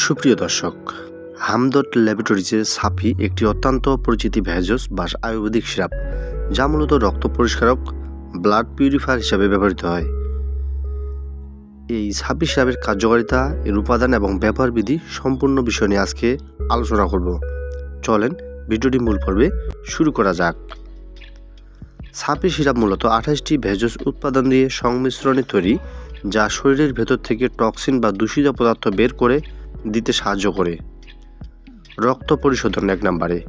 সুপ্রিয় দর্শক, হামদর্দ ল্যাবরেটরিজের সাফি একটি অত্যন্ত পরিচিতি ভেজস বা আয়ুর্বেদিক সিরাপ, যা মূলত রক্ত পরিষ্কারক ব্লাড পিউরিফায়ার হিসাবে ব্যবহৃত হয়। এই সাফি সিরাপের কার্যকারিতা, এর উপাদান এবং ব্যবহার বিধি সম্পূর্ণ বিষয় নিয়ে আজকে আলোচনা করব। চলেন ভিডিওটি মূল পর্বে শুরু করা যাক। সাপি সিরাপ মূলত আঠাশটি ভেজস উৎপাদন দিয়ে সংমিশ্রণে তৈরি, যা শরীরের ভেতর থেকে টক্সিন বা দূষিত পদার্থ বের করে দিতে সাহায্য করে। রক্ত পরিশোধন এক নম্বরে।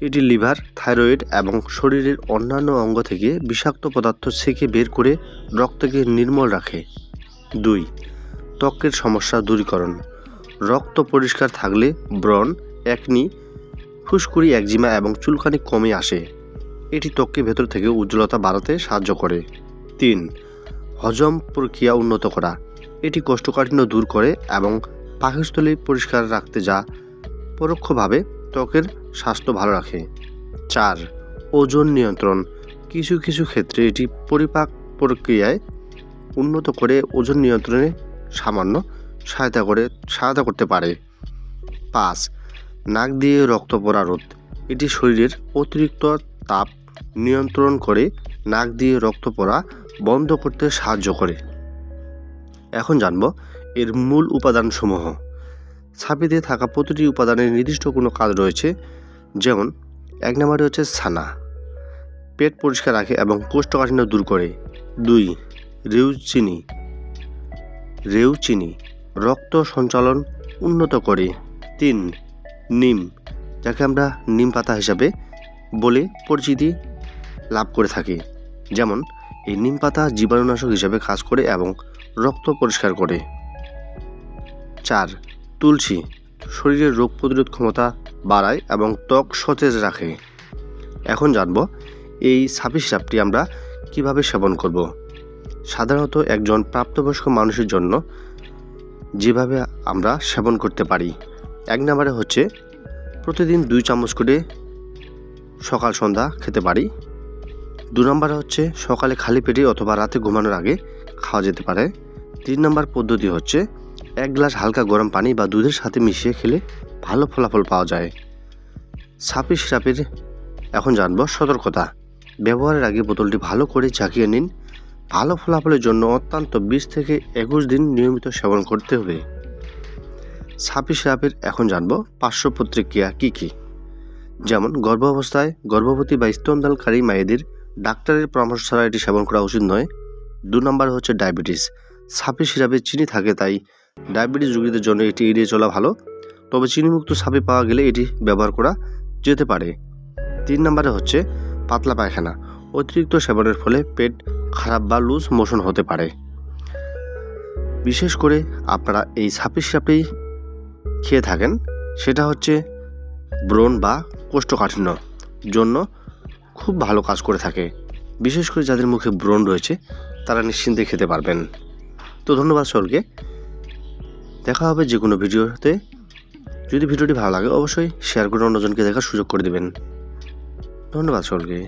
এটি লিভার, থাইরয়েড এবং শরীরের অন্যান্য অঙ্গ থেকে বিষাক্ত পদার্থ সেকে বের করে রক্তকে নির্মল রাখে। দুই, ত্বকের সমস্যা দূরীকরণ। রক্ত পরিষ্কার থাকলে ব্রণ, একনি, ফুসকুড়ি, একজিমা এবং চুলকানি কমে আসে। এটি ত্বকের ভেতর থেকে উজ্জ্বলতা বাড়াতে সাহায্য করে। তিন, হজম প্রক্রিয়া উন্নত করা। এটি কোষ্ঠকাঠিন্য দূর করে এবং পাকস্থলী পরিষ্কার রাখতে যা পরোক্ষভাবে ত্বকের স্বাস্থ্য ভালো রাখে। চার, ওজন নিয়ন্ত্রণ। কিছু কিছু ক্ষেত্রে এটি পরিপাক প্রক্রিয়ায় উন্নত করে ওজন নিয়ন্ত্রণে সামান্য সহায়তা করে, সহায়তা করতে পারে। পাঁচ, নাক দিয়ে রক্ত পড়া রোধ। এটি শরীরের অতিরিক্ত তাপ নিয়ন্ত্রণ করে, নাক দিয়ে রক্ত পড়া বন্ধ করতে সাহায্য করে। এখন জানব এর মূল উপাদানসমূহ। ছাপিতে থাকা প্রতিটি উপাদানের নির্দিষ্ট কোনো কাজ রয়েছে, যেমন এক নম্বরে হচ্ছে ছানা। পেট পরিষ্কার রাখে এবং কোষ্ঠকাঠিন্য দূর করে। দুই রেউচিনি রেউচিনি রক্ত সঞ্চালন উন্নত করে। তিন, নিম, যাকে আমরা নিম পাতা হিসাবে বলে পরিচিতি লাভ করে থাকি। যেমন, এই নিম পাতা জীবাণুনাশক হিসাবে কাজ করে এবং রক্ত পরিষ্কার করে। চার, তুলসী, শরীরের রোগ প্রতিরোধ ক্ষমতা বাড়ায় এবং ত্বক সতেজ রাখে। এখন জানব এই সাপি সাপটি আমরা কীভাবে সেবন করব। সাধারণত একজন প্রাপ্তবয়স্ক মানুষের জন্য যেভাবে আমরা সেবন করতে পারি, এক নম্বরে হচ্ছে প্রতিদিন দুই চামচ করে সকাল, সন্ধ্যা খেতে পারি। দু নম্বরে হচ্ছে সকালে খালি পেটে অথবা রাতে ঘুমানোর আগে খাওয়া যেতে পারে। তিন নম্বর পদ্ধতি হচ্ছে এক গ্লাস হালকা গরম পানি বা দুধের সাথে মিশিয়ে খেলে ভালো ফলাফল পাওয়া যায়। সাপি সিরাপের এখন জানব সতর্কতা। ব্যবহারের আগে বোতলটি ভালো করে ঝাঁকিয়ে নিন। ভালো ফলাফলের জন্য অত্যন্ত বিশ থেকে একুশ দিন নিয়মিত সেবন করতে হবে। সাপি সিরাপের এখন জানব পার্শ্ব প্রতিক্রিয়া কী কী। যেমন, গর্ভাবস্থায় গর্ভবতী বা স্তনদানকারী মায়েদের ডাক্তারের পরামর্শ ছাড়া এটি সেবন করা উচিত নয়। দু নম্বর হচ্ছে ডায়াবেটিস। সাপি সিরাপে চিনি থাকে তাই ডায়াবেটিস রোগীদের জন্য এটি এড়িয়ে চলা ভালো, তবে চিনিমুক্ত সাপি পাওয়া গেলে এটি ব্যবহার করা যেতে পারে। তিন নম্বরে হচ্ছে পাতলা পায়খানা, অতিরিক্ত সেবনের ফলে পেট খারাপ বা লুজ মোশন হতে পারে। বিশেষ করে আপনারা এই সাপি সিরাপটি খেয়ে থাকেন, সেটা হচ্ছে ব্রণ বা কোষ্ঠকাঠিন্য জন্য খুব ভালো কাজ করে থাকে। বিশেষ করে যাদের মুখে ব্রণ রয়েছে, তারা নিশ্চিন্তে খেতে পারবেন। তো ধন্যবাদ সকলকে। দেখা হবে যে কোনো ভিডিওতে। যদি ভিডিওটি ভালো লাগে, অবশ্যই শেয়ার করে অন্যজনকে দেখার সুযোগ করে দেবেন। ধন্যবাদ সকলকে।